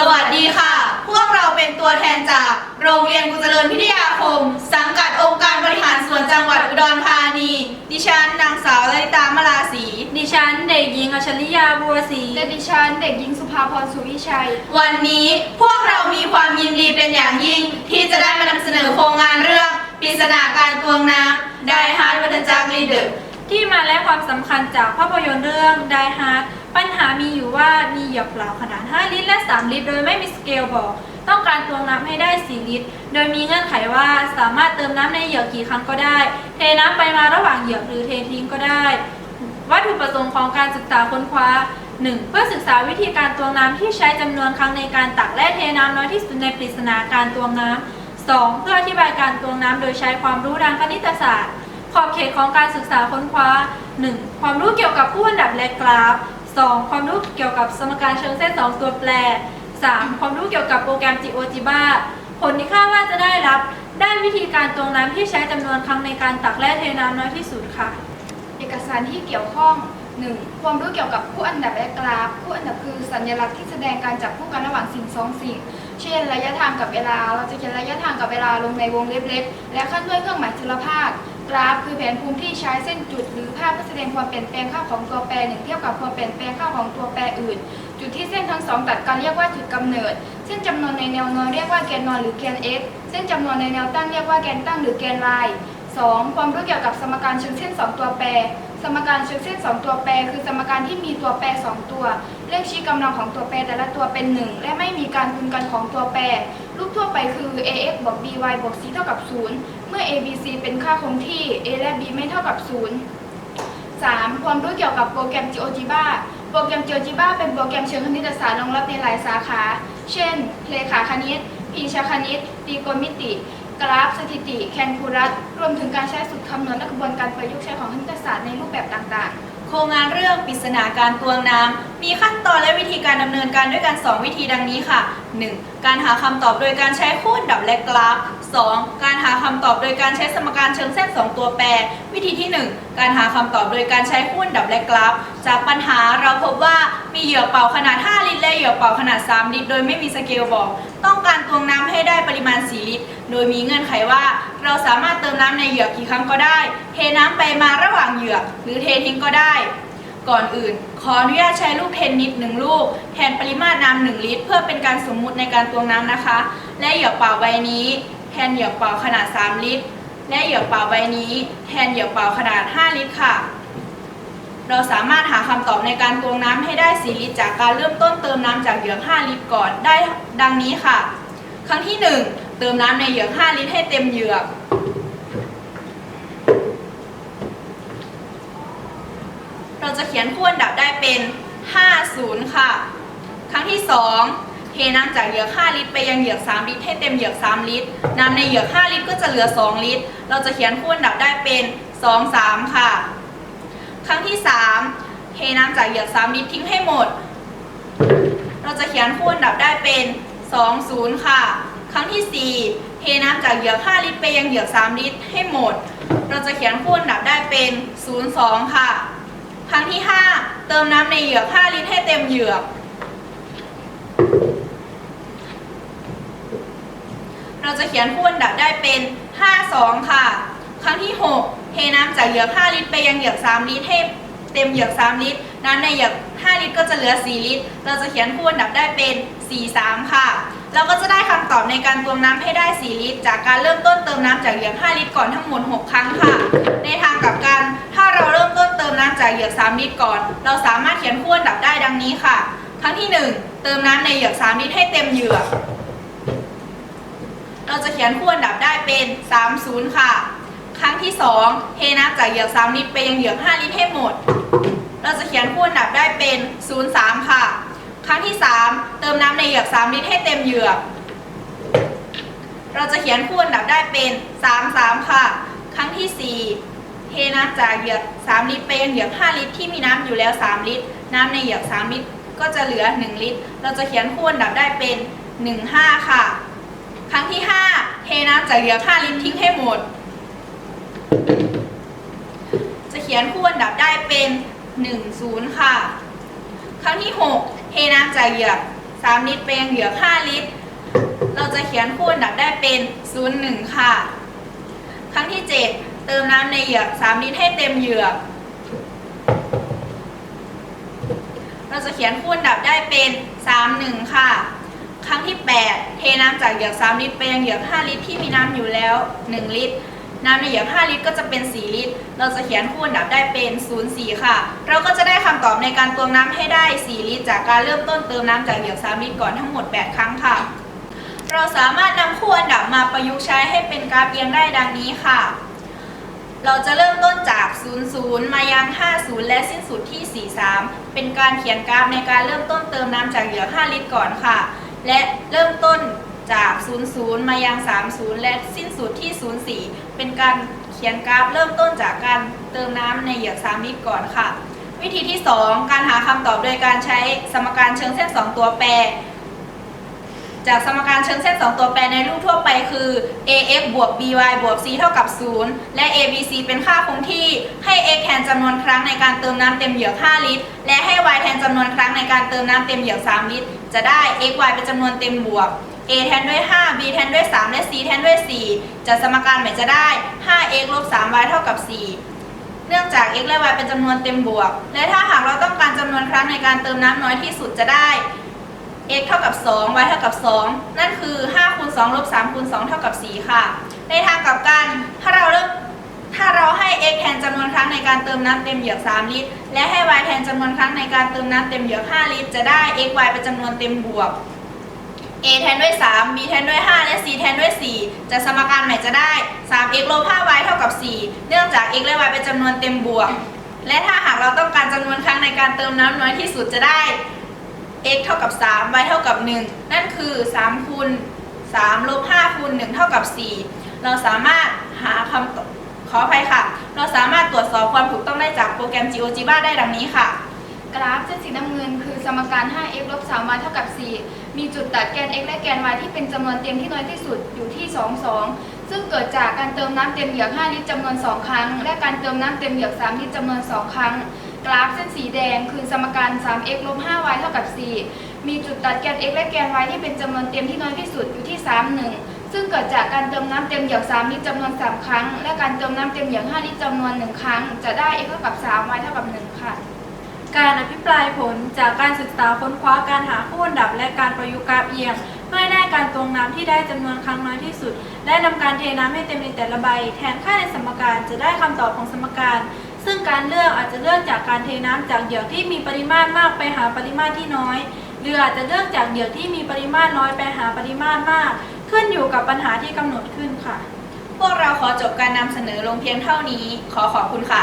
สวัสดีค่ะ พวกเราเป็นตัวแทนจากโรงเรียนกุจเจริญพิทยาคม สังกัดองค์การบริหารส่วนจังหวัดอุดรธานี ดิฉันนางสาวลลิตามลาศรีดิฉันเด็กหญิงอัชริยาบัวศรีและดิฉันเด็กหญิงสุภาพรสุวิชัย วันนี้พวกเรามีความยินดีเป็นอย่างยิ่ง ที่จะได้มานำเสนอโครงงานเรื่องปริศนาการตวงน้ำได้ฮาร์ดวัตจักรลีเดอร์ที่มาและความสำคัญจากภาพยนตร์เรื่อง Die Hard ปัญหามีอยู่ว่ามีเหยือกเปล่าขนาด 5 ลิตรและ 3 ลิตร โดยไม่มีสเกลบอก ต้องการตวงน้ำให้ได้ 4 ลิตร โดยมีเงื่อนไขว่าสามารถเติมน้ำในเหยือกกี่ครั้งก็ได้ เทน้ำไปมาระหว่างเหยือกหรือเททิ้งก็ได้ วัตถุประสงค์ของการศึกษาค้นคว้า 1. เพื่อศึกษาวิธีการตวงน้ำที่ใช้จำนวนครั้งในการตักและเทน้ำน้อยที่สุดในปริศนาการตวงน้ำ 2. เพื่ออธิบายการตวงน้ำโดยใช้ความรู้ทางคณิตศาสตร์ ขอบเขตของการศึกษาค้นคว้า 1. ความรู้เกี่ยวกับผู้อันดับและกราฟ 2. ความรู้เกี่ยวกับสมการเชิงเส้น 2 ตัวแปร 3. ความรู้เกี่ยวกับโปรแกรม GeoGebra ผลที่คาดว่าจะได้รับด้านวิธีการตวงน้ำที่ใช้จำนวนครั้งในการตักและเทน้ำน้อยที่สุดค่ะ เอกสารที่เกี่ยวข้อง 1. ความรู้เกี่ยวกับคู่อันดับและกราฟ คู่อันดับคือสัญลักษณ์ที่แสดงการจับคู่กันระหว่างสิ่งสองสิ่ง เช่น ระยะทางกับเวลา เราจะเขียนระยะทางกับเวลาลงในวงเล็บๆและขั้นด้วยเครื่องหมายจุลภาค กราฟคือแผนภูมิที่ใช้เส้นจุด หรือภาพเพื่อแสดงความเปลี่ยนแปลงค่าของตัวแปรหนึ่งเทียบกับความเปลี่ยนแปลงค่าของตัวแปรอื่น จุดที่เส้นทั้งสองตัดกันเรียกว่าจุดกำเนิด เส้นจำนวนในแนวนอนเรียกว่าแกนนอนหรือแกน x เส้นจำนวนในแนวตั้งเรียกว่าแกนตั้งหรือแกน y 2. ความรู้เกี่ยวกับสมการเชิงเส้น 2 ตัวแปร สมการเชิงเส้น 2 ตัวแปร คือสมการที่มีตัวแปร 2 ตัว เลขชี้กำลังของตัวแปรแต่ละตัวเป็น 1 และไม่มีการคูณกันของตัวแปร รูปทั่วไปคือ ax บวก by บวก c เท่ากับ 0 เมื่อ a b c เป็นค่าคงที่ a และ b ไม่เท่ากับ 0 3. ความรู้เกี่ยวกับโปรแกรม GeoGebra โปรแกรม GeoGebra เป็นโปรแกรมเชิงคณิตศาสตร์รองรับในหลายสาขา เช่น เลขาคณิต พีชคณิตตรีโกณมิติ กราฟสถิติ แคลคูลัส รวมถึงการใช้สูตรคำนวณและกระบวนการประยุกต์ใช้ของคณิตศาสตร์ในรูปแบบต่างๆ โครงงานเรื่องปริศนาการตวงน้ำมีขั้นตอนและวิธีการดำเนินการด้วยกัน 2 วิธีดังนี้ค่ะ 1. การหาคำตอบโดยการใช้คูณดับและกราฟ 2. การหาคำตอบโดยการใช้สมการเชิงเส้น 2 ตัวแปร วิธีที่ 1 การหาคำตอบโดยการใช้คูณดับและกราฟ จากปัญหาเราพบว่ามีเหยื่อเป่าขนาด 5 ลิตรและเหยื่อเป่าขนาด 3 ลิตร โดยไม่มีสเกลบอก ต้องการตวงน้ำให้ได้ปริมาณ 4 ลิตร โดยมีเงื่อนไขว่า เราสามารถเติมน้ำในเหยือกกี่ครั้งก็ได้ เทน้ำไปมาระหว่างเหยือกหรือเททิ้งก็ได้ ก่อนอื่น ขออนุญาตใช้ลูกเทนนิสหนึ่งลูก แทนปริมาตรน้ำหนึ่งลิตร เพื่อเป็นการสมมุติในการตวงน้ำนะคะ และเหยือกเป่าใบนี้ แทนเหยือกเป่าขนาด 3 ลิตร และเหยือกเป่าใบนี้ แทนเหยือกเป่าขนาด 5 ลิตรค่ะ เราสามารถหาคำตอบในการตวงน้ำให้ได้ 4 ลิตร จากการเริ่มต้นเติมน้ำจากเหยือก5 ลิตรก่อนได้ดังนี้ค่ะ ครั้งที่ 1 เติมน้ำในเหยือก5 ลิตรให้เต็มเหยือก เรา จะเขียนคู่อันดับได้เป็น 50 ค่ะ ครั้งที่ 2 เทน้ำจากเหยือก 5 ลิตร ไปยังเหยือก 3 ลิตร ให้เต็มเหยือก 3 ลิตร น้ำในเหยือก 5 ลิตร ก็จะเหลือ 2 ลิตร เราจะเขียนคู่อันดับได้เป็น 2 3 ค่ะ ครั้งที่ 3 เทน้ำจากเหยือก 3 ลิตร ทิ้งให้หมด เราจะเขียนคู่อันดับได้เป็น 2 0 ค่ะ ครั้งที่ 4เทน้ำจากเหยือก 5 ลิตร ไปยังเหยือก 3 ลิตร ให้หมด เราจะเขียนคู่อันดับได้เป็น 0 2 ค่ะ ครั้งที่ 5 เติมน้ำในเหยือก 5 ลิตรให้เต็มเหยือก เราจะเขียนคู่อันดับได้เป็น 5 2 ค่ะ ครั้งที่ 6 เทน้ำจากเหยือก 5 ลิตรไปยังเหยือก 3 ลิตรให้เต็มเหยือก 3 ลิตร น้ำในเหยือก 5 ลิตรก็จะเหลือ 4 ลิตร เราจะเขียนคู่อันดับได้เป็น 4 3 ค่ะ เราก็จะได้คำตอบในการตวงน้ำให้ได้ 4 ลิตร จากการเริ่มต้นเติมน้ำจากเหยือก 5 ลิตรก่อนทั้งหมด 6 ครั้งค่ะ ในทางกลับกัน จากเหยือก3ลิตรก่อน เราสามารถเขียนคู่อันดับได้ดังนี้ค่ะ ครั้งที่ 1 เติมน้ำในเหยือก3ลิตรให้เต็มเหยือก เราจะเขียนคู่อันดับได้เป็น 30 ค่ะ ครั้งที่ 2 เทน้ำจากเหยือก3ลิตรไปยังเหยือก5ลิตรให้หมด เราจะเขียนคู่อันดับได้เป็น 03 ค่ะ ครั้งที่ 3 เติมน้ำในเหยือก3ลิตรให้เต็มเหยือก เราจะเขียนคู่อันดับได้เป็น 33 ค่ะ ครั้งที่ 4 น้ำจากเหยือก 3 ลิตรไปยังเหยือก 5 ลิตรที่มีน้ำอยู่แล้ว 3 ลิตร น้ำในเหยือก 3 ลิตร ก็จะเหลือ 1 ลิตร เราจะเขียนคู่อันดับได้เป็น 15 ค่ะ ครั้งที่ 5 เทน้ำจากเหยือก 5 ลิตรทิ้งให้หมด จะเขียนคู่อันดับได้เป็น 10 ค่ะ ครั้งที่ 6 เทน้ำจากเหยือก 3 ลิตรไปยังเหยือก 5 ลิตร เราจะเขียนคู่อันดับได้เป็น 0 1 ค่ะ ครั้งที่ 7 เติมน้ำในเหยือก3ลิตรให้เต็มเหยือก เราจะเขียนคู่อันดับได้เป็น 3 1 ค่ะ ครั้งที่ 8 เทน้ำจากเหยือก 3 ลิตรไปยังเหยือก 5 ลิตรที่มีน้ำอยู่แล้ว 1 ลิตร น้ำในเหยือก 5 ลิตรก็จะเป็น 4 ลิตร เราจะเขียนคู่อันดับได้เป็น 0 4 ค่ะ เราก็จะได้คำตอบในการตวงน้ำให้ได้ 4 ลิตร จากการเริ่มต้นเติมน้ำจากเหยือก 3 ลิตรก่อนทั้งหมด 8 ครั้งค่ะเราสามารถนำคู่อันดับมาประยุกต์ใช้ให้เป็นกราฟเอียงได้ดังนี้ค่ะ เราจะเริ่มต้นจาก 00 มายัง 50 และสิ้นสุดที่ 43 เป็นการเขียนกราฟในการเริ่มต้นเติมน้ำจากเหยือก 5 ลิตรก่อนค่ะ และเริ่มต้นจาก 00 มายัง 30 และสิ้นสุดที่ 04 เป็นการเขียนกราฟเริ่มต้นจากการเติมน้ำในเหยือก 3 ลิตรก่อนค่ะ วิธีที่ 2 การหาคำตอบโดยการใช้สมการเชิงเส้น 2 ตัวแปร จากสมการเชิงเส้น 2 ตัวแปรในรูปทั่วไปคือ ax บวก by บวก c เท่ากับ 0 และ abc เป็นค่าคงที่ให้ x แทนจำนวนครั้งในการเติมน้ำเต็มเหยือก 5 ลิตร และให้ y แทนจำนวนครั้งในการเติมน้ำเต็มเหยือก 3 ลิตร จะได้ x y เป็นจำนวนเต็มบวก a แทนด้วย 5 b แทนด้วย 3 และ c แทนด้วย 4จากสมการใหม่จะได้ 5x ลบ 3y เท่ากับ 4เนื่องจาก x และ y เป็นจำนวนเต็มบวก และถ้าหากเราต้องการจำนวนครั้งในการเติมน้ำน้อยที่สุดจะได้ x เท่ากับ 2 y เท่ากับ 2 นั่นคือ 5 คูณ 2 ลบ 3 คูณ 2 เท่ากับ 4 ค่ะ ในทางกลับกัน ถ้าเราเริ่มถ้าเราให้ x แทนจำนวนครั้งในการเติมน้ำเต็มเหยือก 3 ลิตร และให้ y แทนจำนวนครั้งในการเติมน้ำเต็มเหยือก 5 ลิตร จะได้ x y เป็นจำนวนเต็มบวก a แทนด้วย 3 b แทนด้วย 5 และ c แทนด้วย 4จากสมการใหม่จะได้ 3x ลบ 5y เท่ากับ 4 เนื่องจาก x และ y เป็นจำนวนเต็มบวก และถ้าหากเราต้องการจำนวนครั้งในการเติมน้ำน้อยที่สุดจะได้ x เท่ากับ 3 y เท่ากับ 1 นั่นคือ 3คูณ3ลบ5คูณ1เท่ากับ 4 เราสามารถหาคำตอบขออภัยค่ะ เราสามารถตรวจสอบความถูกต้องได้จากโปรแกรม GeoGebra ได้ดังนี้ค่ะ กราฟเส้นสีน้ำเงินคือสมการ 5x ลบ 3y เท่ากับ 4 มีจุดตัดแกน x และแกน y ที่เป็นจำนวนเต็มที่น้อยที่สุดอยู่ที่ 2 2 ซึ่งเกิดจากการเติมน้ำเต็มเหยือก 5 ลิตรจำนวน 2 ครั้ง และการเติมน้ำเต็มเหยือก 3 ลิตรจำนวน 2 ครั้ง กราฟเส้นสีแดงคือสมการ 3x ลบ 5y เท่ากับ 4 มีจุดตัดแกน x และแกน y ที่เป็นจำนวนเต็มที่น้อยที่สุดอยู่ที่ 3 1 ซึ่งเกิดจากการเติมน้ำเต็มหยือก3ลิตรจำนวน 3 ครั้ง และการเติมน้ำเต็มหยือก5ลิตรจำนวน 1 ครั้ง จะได้ x เท่ากับ 3y เท่ากับ 1 ค่ะ การอภิปรายผลจากการศึกษาค้นคว้าการหาคู่อันดับ และการประยุกต์กราฟเอียงเพื่อได้การตวงน้ำที่ได้จำนวนครั้งน้อยที่สุด และนำการเทน้ำให้เต็มในแต่ละใบ แทนค่าในสมการจะได้คำตอบของสมการ ซึ่งการเลือกอาจจะเลือกจากการเทน้ำจากเหยื่อที่มีปริมาตรมากไปหาปริมาตรที่น้อย หรืออาจจะเลือกจากเหยื่อที่มีปริมาตรน้อยไปหาปริมาตรมาก ขึ้นอยู่กับปัญหาที่กำหนดขึ้นค่ะ พวกเราขอจบการนำเสนอลงเพียงเท่านี้ ขอขอบคุณค่ะ